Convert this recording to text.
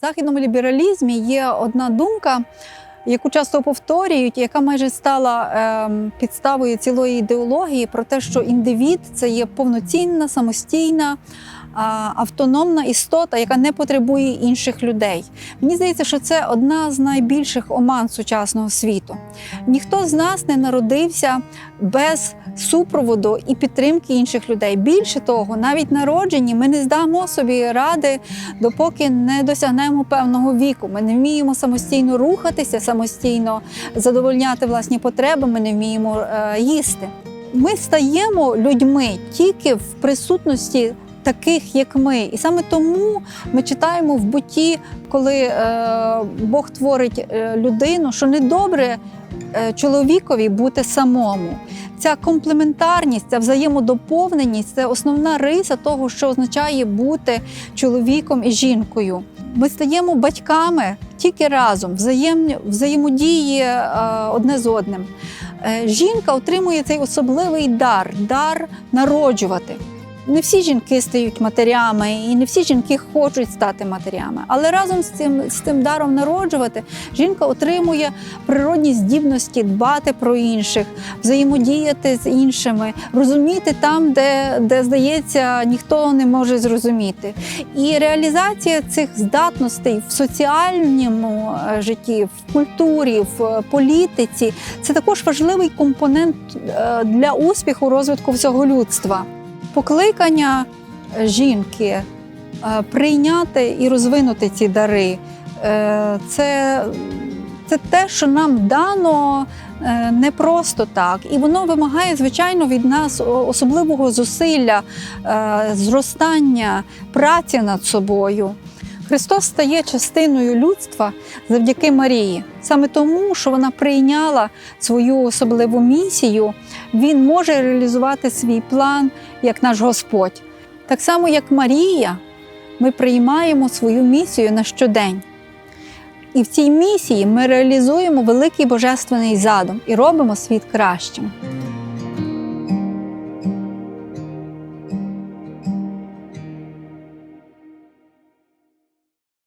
Західному лібералізмі є одна думка, яку часто повторюють, яка майже стала ем, підставою цілої ідеології про те, що індивід це є повноцінна, самостійна. Автономна істота, яка не потребує інших людей. Мені здається, що це одна з найбільших оман сучасного світу. Ніхто з нас не народився без супроводу і підтримки інших людей. Більше того, навіть народжені ми не здамо собі ради, допоки не досягнемо певного віку. Ми не вміємо самостійно рухатися, самостійно задовольняти власні потреби, ми не вміємо е, їсти. Ми стаємо людьми тільки в присутності. Таких, як ми, і саме тому ми читаємо в буті, коли е, Бог творить е, людину, що недобре е, чоловікові бути самому. Ця комплементарність, ця взаємодоповненість це основна риса того, що означає бути чоловіком і жінкою. Ми стаємо батьками тільки разом, взаєм, взаємодії одне з одним. Жінка отримує цей особливий дар дар народжувати. Не всі жінки стають матерями, і не всі жінки хочуть стати матерями. Але разом з цим, з цим даром народжувати жінка отримує природні здібності дбати про інших, взаємодіяти з іншими, розуміти там, де, де здається, ніхто не може зрозуміти. І реалізація цих здатностей в соціальному е, житті, в культурі, в е, політиці це також важливий компонент е, для успіху розвитку всього людства. Покликання е, жінки е, прийняти і розвинути ці дари е, це, це те, що нам дано не просто так, і воно вимагає, звичайно, від нас особливого зусилля, зростання, праці над собою. Христос стає частиною людства завдяки Марії. Саме тому, що вона прийняла свою особливу місію, він може реалізувати свій план як наш Господь. Так само, як Марія, ми приймаємо свою місію на щодень. І в цій місії ми реалізуємо великий божественний задум і робимо світ кращим.